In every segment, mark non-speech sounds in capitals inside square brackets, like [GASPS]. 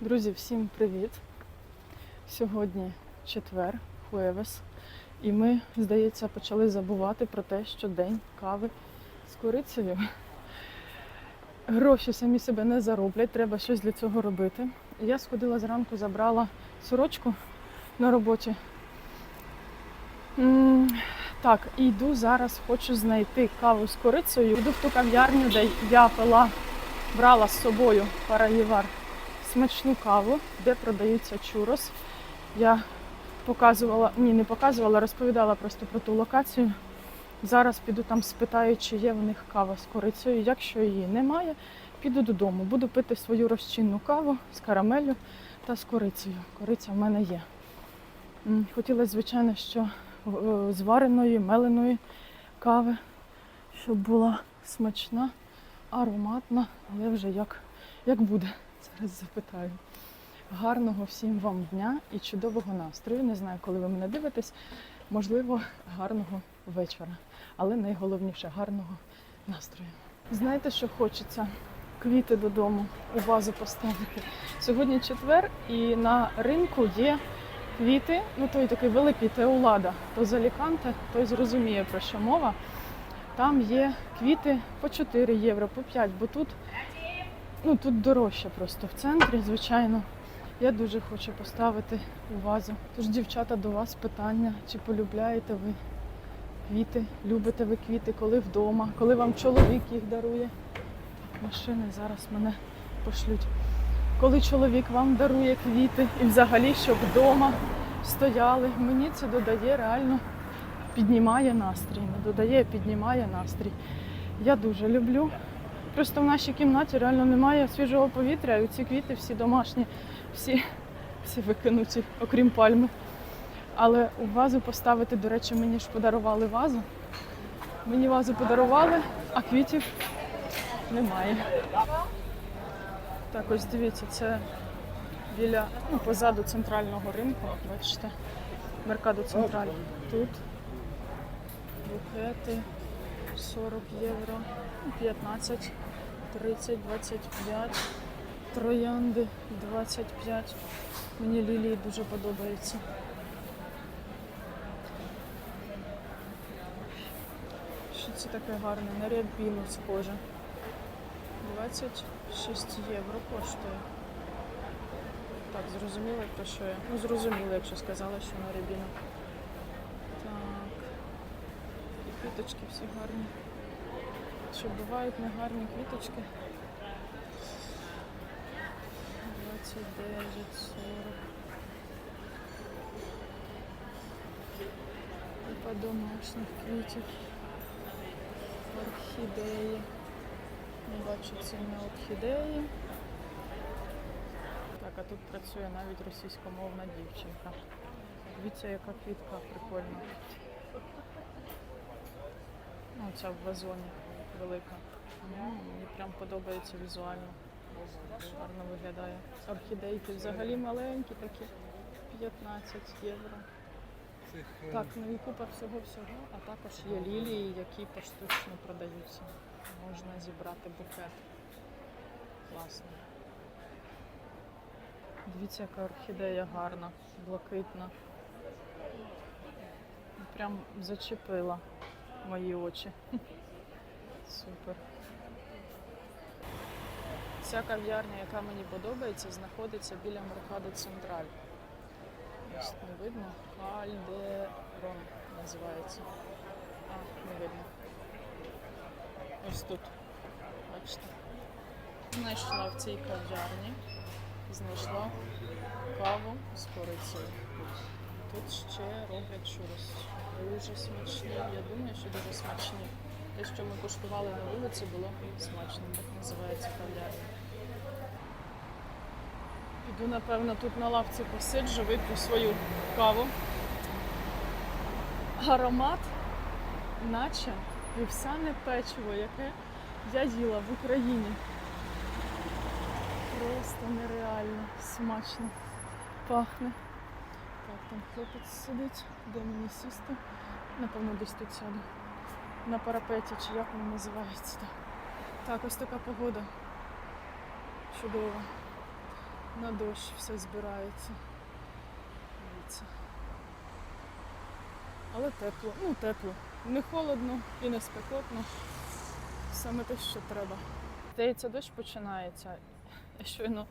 Друзі, всім привіт! Сьогодні четвер, хуевес, і ми, здається, почали забувати про те, що день кави з корицею. Гроші самі себе не зароблять, треба щось для цього робити. Я сходила зранку, забрала сорочку на роботі. Так, і йду зараз, хочу знайти каву з корицею. Йду в ту кав'ярню, де я пила, брала з собою парагівар смачну каву, де продаються чурос. Я показувала, ні, не показувала, розповідала просто про ту локацію. Зараз піду там спитаю, чи є в них кава з корицею. Якщо її немає, піду додому. Буду пити свою розчинну каву з карамеллю та з корицею. Кориця в мене є. М, Хотілося, звичайно, що е, звареної, меленої кави, щоб була смачна, ароматна, але вже як, як буде. Зараз [LAUGHS] запитаю. Гарного всім вам дня і чудового настрою. Не знаю, коли ви мене дивитесь. Можливо, гарного вечора. Але найголовніше гарного настрою. Знаєте, що хочеться? Квіти додому у вазу поставити. Сьогодні четвер, і на ринку є квіти. Ну той такий великий теулада. То з Аліканте, той зрозуміє про що мова. Там є квіти по 4 євро, по 5, бо тут Ну тут дорожче просто в центрі, звичайно. Я дуже хочу поставити у вазу. Тож, дівчата, до вас питання, чи полюбляєте ви квіти, любите ви квіти, коли вдома, коли вам чоловік їх дарує. Машини зараз мене пошлють. Коли чоловік вам дарує квіти і взагалі, щоб вдома стояли, мені це додає реально, піднімає настрій. Не додає, піднімає настрій. Я дуже люблю Просто в нашій кімнаті реально немає свіжого повітря, і ці квіти всі домашні, всі, всі викинуті, окрім пальми. Але у вазу поставити, до речі, мені ж подарували вазу. Мені вазу подарували, а квітів немає. Так, ось дивіться, це біля ну, позаду центрального ринку. Бачите, Меркадо Централь. Тут букети 40 євро, ну, 15, 30, 25, троянди 25. Мені лілії дуже подобаються. Що це таке гарне? На рябіну схоже. 26 євро коштує. Так, зрозуміло, про що я? Ну, зрозуміло, якщо сказала, що на рябіну. Так. І квіточки всі гарні. Що бувають негарні квіточки. 29, 40. Купа домашніх квітів. Орхідеї. Не бачу ціни орхідеї. Так, а тут працює навіть російськомовна дівчинка. Дивіться, яка квітка прикольна. Ну, в вазоні велика. Мені прям подобається візуально. Гарно виглядає. Орхідейки взагалі маленькі такі. 15 євро. Так, ну і купа всього-всього, а також є лілії, які поштучно продаються. Можна зібрати букет. Класно. Дивіться, яка орхідея гарна, блакитна. Прям зачепила мої очі. Супер. Ця кав'ярня, яка мені подобається, знаходиться біля Меркадо Централь. Ось не видно. Кальдерон називається. А, не видно. Ось тут. Бачите. Знайшла в цій кав'ярні. Знайшла каву з корицею. Тут ще роблять чурос. Дуже смачні. Я думаю, що дуже смачні. Те, що ми куштували на вулиці, було смачно. Так називається кав'ярня. Піду, напевно, тут на лавці посиджу, вип'ю свою каву. Аромат, наче вівсяне печиво, яке я їла в Україні. Просто нереально смачно пахне. Так, там хлопець сидить, де мені сісти. Напевно, десь тут сяду. На парапеті, чи як воно називається. Так, так ось така погода. Чудова. На дощ все збирається. Дивіться. Але тепло. Ну, тепло. Не холодно і не спекотно. Саме те, що треба. Здається, дощ починається. Я щойно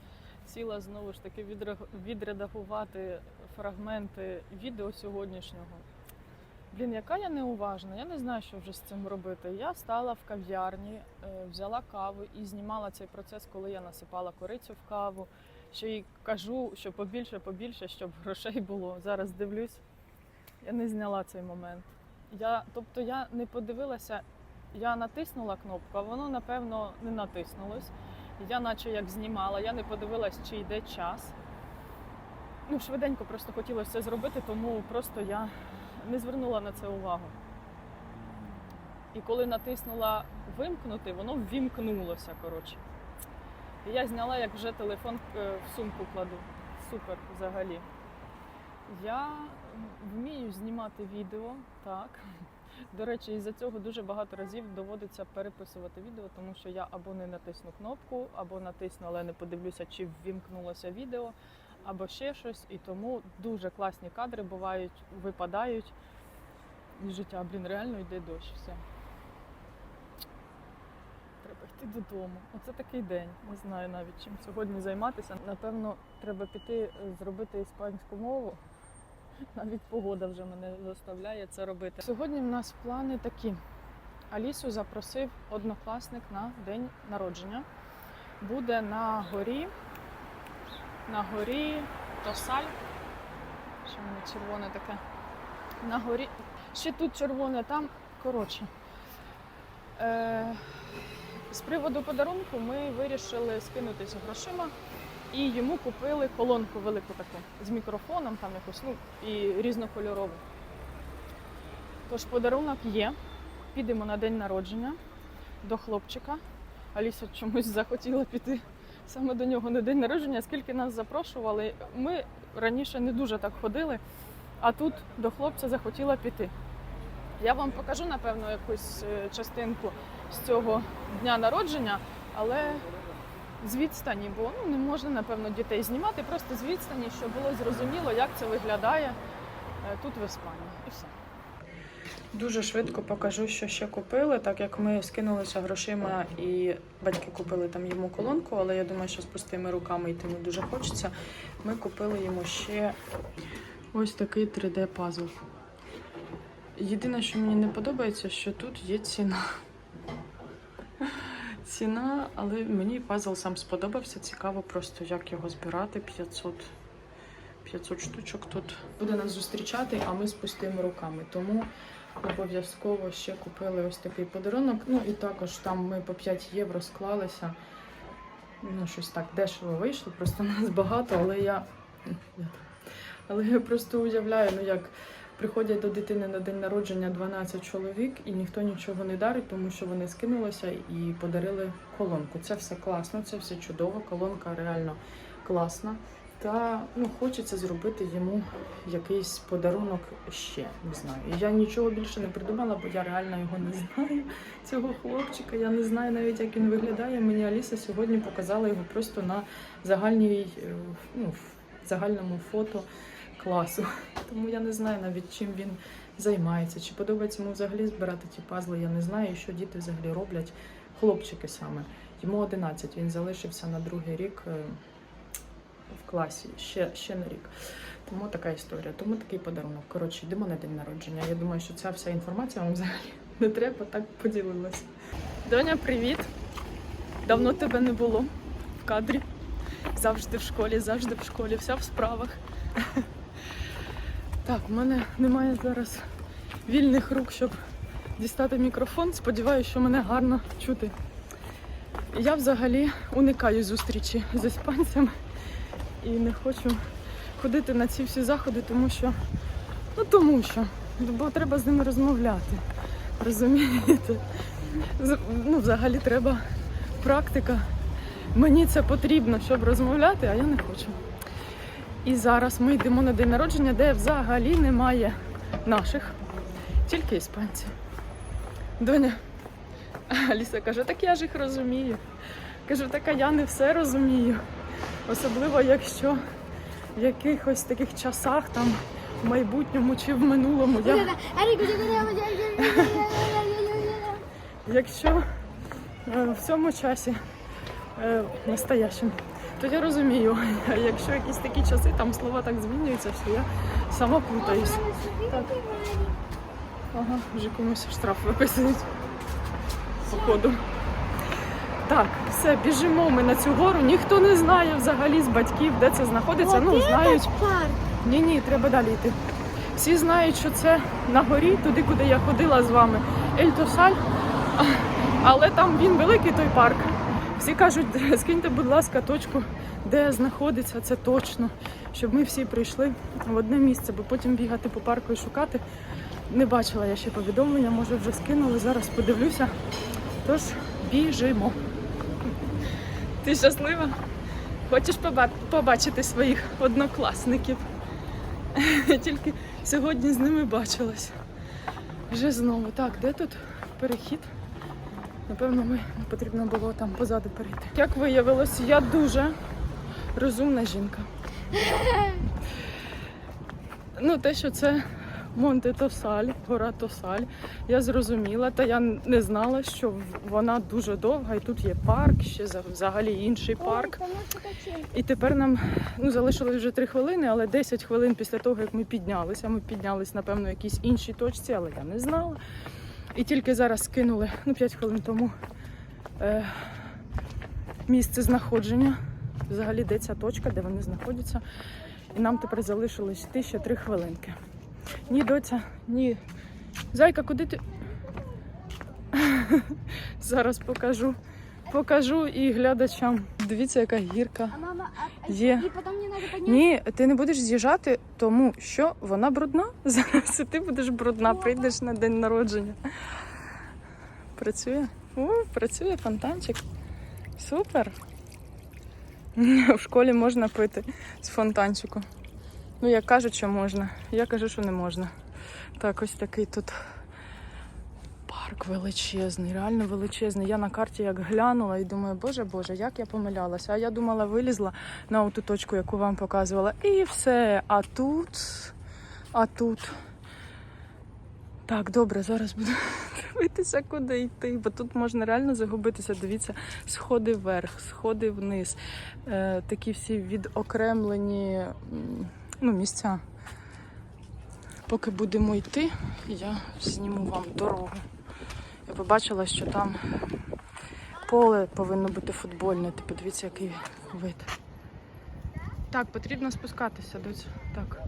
сіла знову ж таки відредагувати фрагменти відео сьогоднішнього. Блін, яка я неуважна, я не знаю, що вже з цим робити. Я стала в кав'ярні, е, взяла каву і знімала цей процес, коли я насипала корицю в каву. Ще й кажу, що побільше, побільше, щоб грошей було. Зараз дивлюсь, я не зняла цей момент. Я, тобто я не подивилася, я натиснула кнопку, а воно, напевно, не натиснулось. Я наче як знімала, я не подивилась, чи йде час. Ну, швиденько просто хотілося це зробити, тому просто я не звернула на це увагу. І коли натиснула вимкнути, воно ввімкнулося, коротше. І я зняла, як вже телефон е, в сумку кладу. Супер взагалі. Я вмію знімати відео, так. До речі, із-за цього дуже багато разів доводиться переписувати відео, тому що я або не натисну кнопку, або натисну, але не подивлюся, чи ввімкнулося відео, або ще щось. І тому дуже класні кадри бувають, випадають із життя. Блін, реально йде дощ. Все. Треба йти додому. Оце такий день. Не знаю навіть чим сьогодні займатися. Напевно, треба піти е, зробити іспанську мову. [LAUGHS] Навіть погода вже мене заставляє це робити. Сьогодні в нас плани такі. Алісу запросив однокласник на день народження. Буде на горі, на горі Тосаль. Що в мене червоне таке? На горі. Ще тут червоне, там коротше. Е, з приводу подарунку ми вирішили скинутися грошима і йому купили колонку велику таку з мікрофоном, там якусь, ну і різнокольорову. Тож подарунок є. Підемо на день народження до хлопчика. Аліса чомусь захотіла піти саме до нього на день народження, скільки нас запрошували. Ми раніше не дуже так ходили, а тут до хлопця захотіла піти. Я вам покажу, напевно, якусь е, частинку з цього дня народження, але з відстані, бо ну, не можна, напевно, дітей знімати, просто з відстані, щоб було зрозуміло, як це виглядає е, тут в Іспанії. І все. Дуже швидко покажу, що ще купили, так як ми скинулися грошима і батьки купили там йому колонку, але я думаю, що з пустими руками йти не дуже хочеться. Ми купили йому ще ось такий 3D-пазл. Єдине, що мені не подобається, що тут є ціна. Ціна, але мені пазл сам сподобався. Цікаво просто, як його збирати. 500, 500 штучок тут буде нас зустрічати, а ми з пустими руками. Тому обов'язково ще купили ось такий подарунок. Ну і також там ми по 5 євро склалися. Ну, щось так дешево вийшло, просто нас багато, але я. Але я просто уявляю, ну як приходять до дитини на день народження 12 чоловік, і ніхто нічого не дарить, тому що вони скинулися і подарили колонку. Це все класно, це все чудово. Колонка реально класна. Та ну хочеться зробити йому якийсь подарунок ще. Не знаю. Я нічого більше не придумала, бо я реально його не знаю. Цього хлопчика. Я не знаю навіть, як він виглядає. Мені Аліса сьогодні показала його просто на загальній, е, ну, загальному фото класу. Тому я не знаю навіть чим він займається. Чи подобається йому взагалі збирати ті пазли, я не знаю, що діти взагалі роблять. Хлопчики саме. Йому 11, він залишився на другий рік е, класі, ще, ще на рік. Тому така історія, тому такий подарунок. Коротше, йдемо на день народження. Я думаю, що ця вся інформація вам взагалі [LAUGHS] не треба, так поділилася. Доня, привіт! Давно тебе не було в кадрі. Завжди в школі, завжди в школі, вся в справах. [LAUGHS] Так, в мене немає зараз вільних рук, щоб дістати мікрофон. Сподіваюся, що мене гарно чути. Я взагалі уникаю зустрічі з іспанцями і не хочу ходити на ці всі заходи, тому що, ну тому що, бо треба з ними розмовляти. Розумієте? Ну, взагалі треба практика. Мені це потрібно, щоб розмовляти, а я не хочу. І зараз ми йдемо на день народження, де взагалі немає наших, тільки іспанці. Доня, Аліса каже, так я ж їх розумію. Кажу, так а я не все розумію. Особливо, якщо в якихось таких часах, там в майбутньому чи в минулому, я, якщо е, в цьому часі е, настоящем, то я розумію, якщо якісь такі часи, там слова так змінюються, що я сама плутаюсь. Ага, вже комусь штраф виписують. Походу. Так, все, біжимо ми на цю гору. Ніхто не знає взагалі з батьків, де це знаходиться. Ну, знають. Ні, ні, треба далі йти. Всі знають, що це на горі, туди, куди я ходила з вами, Ельтосаль. Але там він великий той парк. Всі кажуть, [LAUGHS] скиньте, будь ласка, точку, де знаходиться це точно, щоб ми всі прийшли в одне місце, бо потім бігати по парку і шукати. Не бачила я ще повідомлення, може вже скинули. Зараз подивлюся. Тож біжимо. Ти щаслива? Хочеш побачити своїх однокласників? [LAUGHS] Тільки сьогодні з ними бачилась. Вже знову. Так, де тут перехід? Напевно, ми потрібно було там позаду перейти. Як виявилось, я дуже розумна жінка. [LAUGHS] Ну, те, що це Монте Тосаль, гора Тосаль, я зрозуміла, та я не знала, що вона дуже довга, і тут є парк, ще взагалі інший парк. І тепер нам ну, залишилось вже 3 хвилини, але 10 хвилин після того, як ми піднялися. Ми піднялись, напевно, в якійсь іншій точці, але я не знала. І тільки зараз скинули, ну 5 хвилин тому, е, місце знаходження. Взагалі, де ця точка, де вони знаходяться. І нам тепер залишилось йти ще 3 хвилинки. Ні, доця, ні. Зайка, куди ти? [LAUGHS] Зараз покажу. Покажу і глядачам. Дивіться, яка гірка. А мама, а, Є. Ні, ти не будеш з'їжджати, тому що вона брудна. [LAUGHS] Зараз і ти будеш брудна, прийдеш на день народження. Працює? О, працює фонтанчик. Супер. [LAUGHS] В школі можна пити з фонтанчику. Ну, як кажуть, що можна. Я кажу, що не можна. Так, ось такий тут парк величезний, реально величезний. Я на карті як глянула і думаю, боже Боже, як я помилялася. А я думала, вилізла на ту точку, яку вам показувала, і все. А тут, а тут. Так, добре, зараз буду [LAUGHS] дивитися, куди йти, бо тут можна реально загубитися. Дивіться, сходи вверх, сходи вниз. Е, такі всі відокремлені ну, місця. Поки будемо йти, я зніму вам дорогу. Я побачила, що там поле повинно бути футбольне. Ти подивіться, який вид. Так, потрібно спускатися, доця. Так.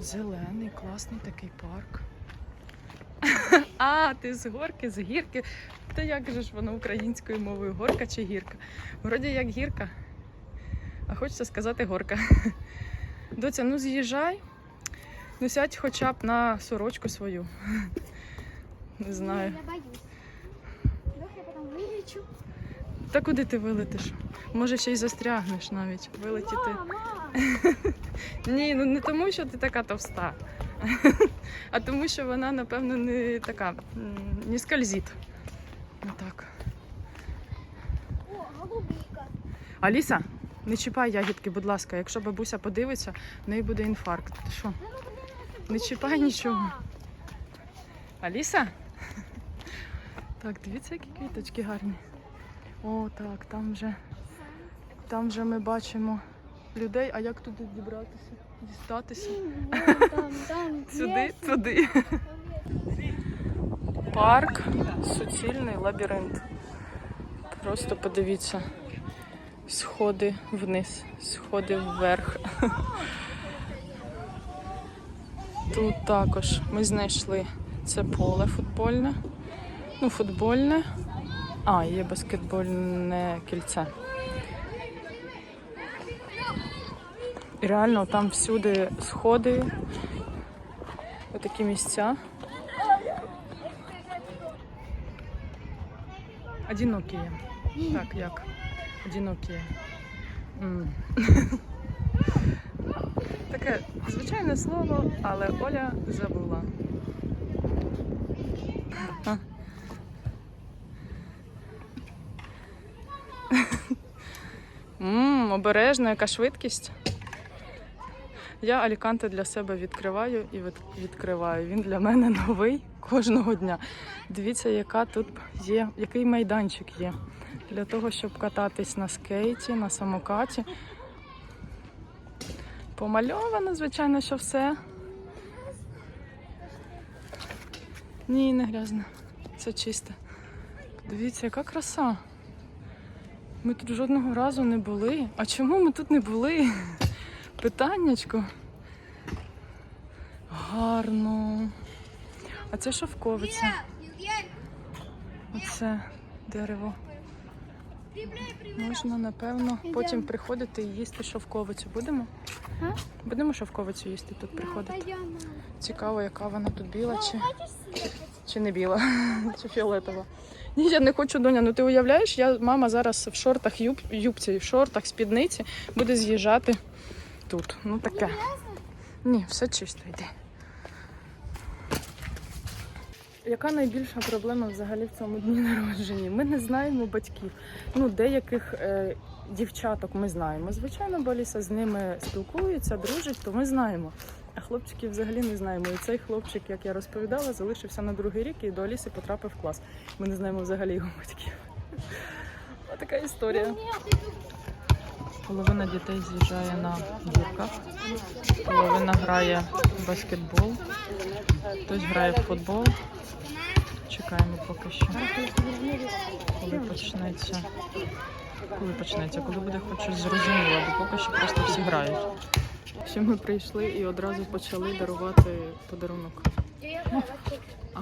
Зелений, класний такий парк. [LAUGHS] А, ти з горки, з гірки. Та як же ж воно українською мовою? Горка чи гірка? Вроді як гірка. А хочеться сказати горка. [LAUGHS] Доця, ну з'їжджай. Ну сядь хоча б на сорочку свою. [LAUGHS] Не знаю. Я боюсь. Я. Та куди ти вилетиш? Може ще й застрягнеш навіть вилетіти. Мама! [LAUGHS] Ні, ну не тому, що ти така товста, а тому, що вона, напевно, не така, не скользить. Отак. О, голубика. Аліса, не чіпай ягідки, будь ласка. Якщо бабуся подивиться, в неї буде інфаркт. Ти що? Не чіпай нічого. Аліса? Так, дивіться, які квіточки гарні. О, так, там вже, там вже ми бачимо людей. А як туди дібратися? Дістатися? Там, там. [LAUGHS] Сюди, туди. Парк, суцільний лабіринт. Просто подивіться. Сходи вниз, сходи вверх. Тут також ми знайшли це поле футбольне. Ну, футбольне. А, є баскетбольне кільце. І реально там всюди сходи, отакі місця. Одинокие. Так, як? Одинокие. [LAUGHS] Таке звичайне слово, але Оля забула. А. [LAUGHS] обережно, яка швидкість. Я Аліканте для себе відкриваю і відкриваю. Він для мене новий кожного дня. Дивіться, яка тут є, який майданчик є для того, щоб кататись на скейті, на самокаті. Помальовано, звичайно, що все. Ні, не грязно. Це чисте. Дивіться, яка краса. Ми тут жодного разу не були. А чому ми тут не були? Питаннячко. Гарно. А це шовковиця. Оце дерево. Можна, напевно, потім приходити і їсти шовковицю. Будемо? Будемо шовковицю їсти тут приходити. Цікаво, яка вона тут біла чи, чи не біла, [LAUGHS] чи фіолетова. Ні, я не хочу, доня. Ну ти уявляєш, я мама зараз в шортах, юб, юбці, в шортах, спідниці буде з'їжджати тут. Ну таке. Ні, все чисто йде. Яка найбільша проблема взагалі в цьому дні народження? Ми не знаємо батьків. Ну, деяких е, дівчаток ми знаємо. Звичайно, бо Аліса з ними спілкується, дружить, то ми знаємо. А хлопчиків взагалі не знаємо. І цей хлопчик, як я розповідала, залишився на другий рік і до Аліси потрапив в клас. Ми не знаємо взагалі його батьків. Така історія. Половина дітей з'їжджає на гірках, половина грає в баскетбол, хтось грає в футбол. Чекаємо поки що. Коли почнеться. Коли почнеться, коли буде хоч щось зрозуміло, бо поки що просто всі грають. Ще ми прийшли і одразу почали дарувати подарунок.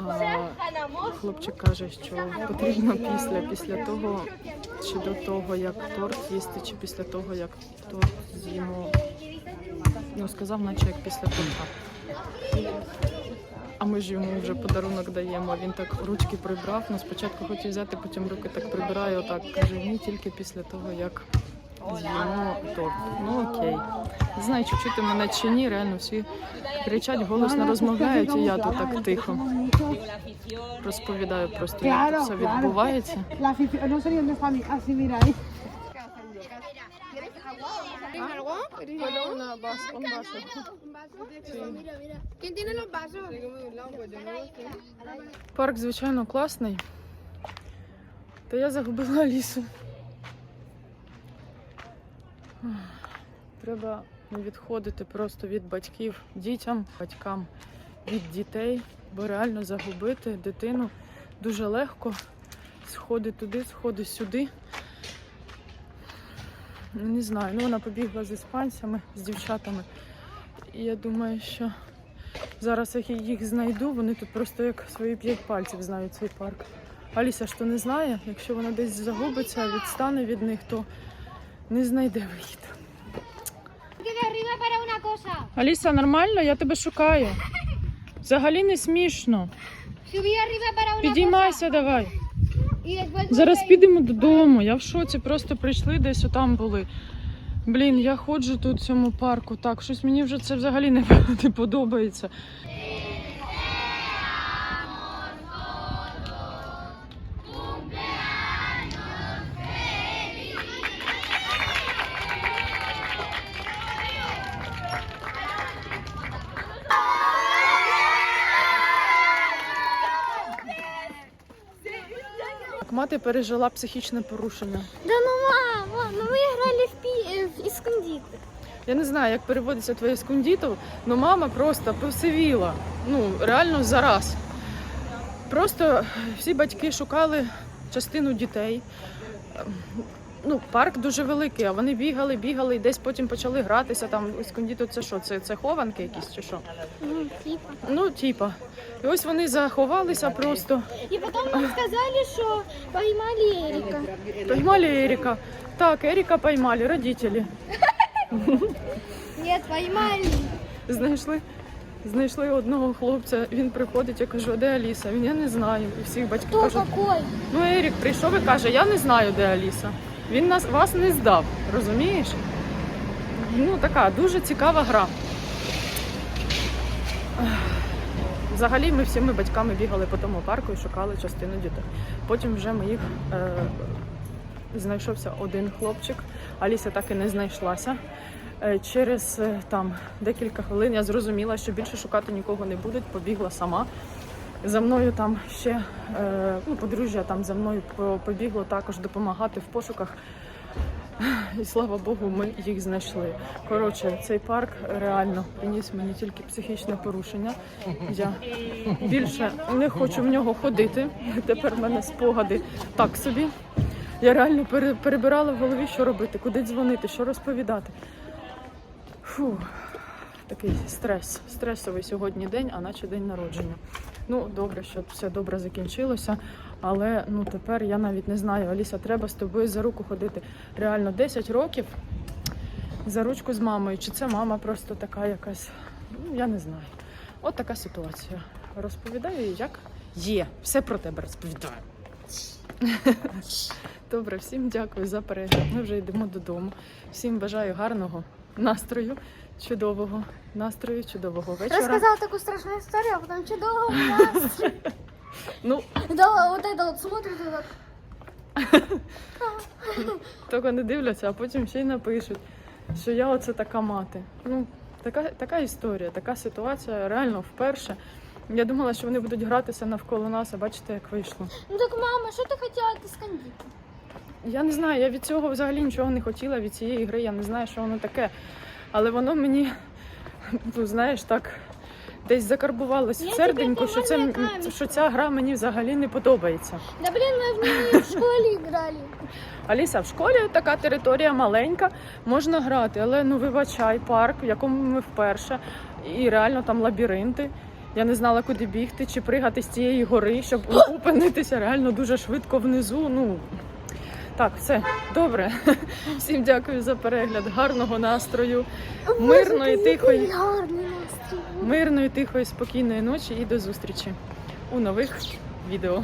А хлопчик каже, що потрібно після, після того, чи до того, як торт їсти, чи після того, як торт з'їмо. Ну, сказав, наче як після торта. А ми ж йому вже подарунок даємо. Він так ручки прибрав. Ну, спочатку хотів взяти, потім руки так прибирає. Отак каже, ні, тільки після того, як з'їмо торт. Ну окей. Не знаю, чи чути мене чи ні, реально всі кричать, голосно розмовляють, і я тут так тихо розповідаю просто, як тут все відбувається. La afición, no sé ni dónde está mi. Así, mira ahí. ¿Quién tiene los vasos? Парк, звичайно, класний. Та я загубила лісу. Треба не відходити просто від батьків дітям, батькам від дітей, бо реально загубити дитину дуже легко. Сходи туди, сходи сюди. Ну, Не знаю, ну вона побігла з іспанцями, з дівчатами. І я думаю, що Зараз я їх знайду, вони тут просто як свої п'ять пальців знають цей парк. Аліса ж то не знає, якщо вона десь загубиться, відстане від них, то не знайде вихід. Аліса, нормально? Я тебе шукаю. Взагалі не смішно. Підіймайся давай. Зараз підемо додому. Я в шоці, просто прийшли десь отам були. Блін, я ходжу тут в цьому парку. Так, щось мені вже це взагалі не [LAUGHS] подобається. Мати пережила психічне порушення. Да ну мама, ну ми грали в, пі в эскундит. Я не знаю, як переводиться твоє іскундіто, але мама просто посивіла. Ну, реально зараз. Просто всі батьки шукали частину дітей. Ну, парк дуже великий, а вони бігали, бігали і десь потім почали гратися. Там скундіто це що? Це, це хованки якісь чи що? Ну, типа. Ну, типа. І ось вони заховалися просто. И потом нам сказали, что поймали Эрика. Поймали Еріка. Так, Еріка поймали, родителі. Нет, поймали. Знайшли, знайшли одного хлопця. Він приходить, я кажу, де Аліса? Він я не знаю. І всіх батьків Кто кажуть, какой? ну Ерік прийшов і каже, я не знаю, де Аліса. Він нас вас не здав, розумієш? Ну така дуже цікава гра. Взагалі ми всіми батьками бігали по тому парку і шукали частину дітей. Потім вже ми їх е, знайшовся один хлопчик. Аліся так і не знайшлася. Е, Через е, там декілька хвилин я зрозуміла, що більше шукати нікого не будуть, побігла сама. За мною там ще е, ну, подружжя там за мною побігло також допомагати в пошуках. І слава Богу, ми їх знайшли. Коротше, цей парк реально приніс мені тільки психічне порушення. Я більше не хочу в нього ходити. Тепер в мене спогади так собі. Я реально перебирала в голові, що робити, куди дзвонити, що розповідати. Фу, такий стрес. Стресовий сьогодні день, а наче день народження. Ну, добре, що все добре закінчилося. Але ну тепер я навіть не знаю, Аліса, треба з тобою за руку ходити. Реально 10 років за ручку з мамою. Чи це мама просто така якась? Ну, я не знаю. От така ситуація. Розповідаю, як є. Все про тебе розповідаю. [LAUGHS] Добре, всім дякую за перегляд. Ми вже йдемо додому. Всім бажаю гарного настрою, чудового настрою, чудового вечора. Рассказала такую страшную историю, а потом чудово нас. Ну, Да, вот это смотрит так. тільки не дивляться, а потім ще й напишуть, що я оце така мати. Ну, така, така історія, така ситуація реально вперше. Я думала, що вони будуть гратися навколо нас, а бачите, як вийшло. Ну так, мама, что ты хотела от Искандита? Я не знаю, я від цього взагалі нічого не хотіла, від цієї гри, я не знаю, що воно таке. Але воно мені, ну, знаєш, так десь закарбувалось Я в серденьку, що, це, камінь. що ця гра мені взагалі не подобається. Да блин, мы в нее в школе играли. Аліса, в школі така територія маленька, можна грати, але ну вибачай, парк, в якому ми вперше, і реально там лабіринти. Я не знала, куди бігти, чи пригати з цієї гори, щоб [GASPS] опинитися реально дуже швидко внизу. Ну так, все добре. [LAUGHS] Всім дякую за перегляд. Гарного настрою, мирної, тихої, мирної, тихої, спокійної ночі і до зустрічі у нових відео.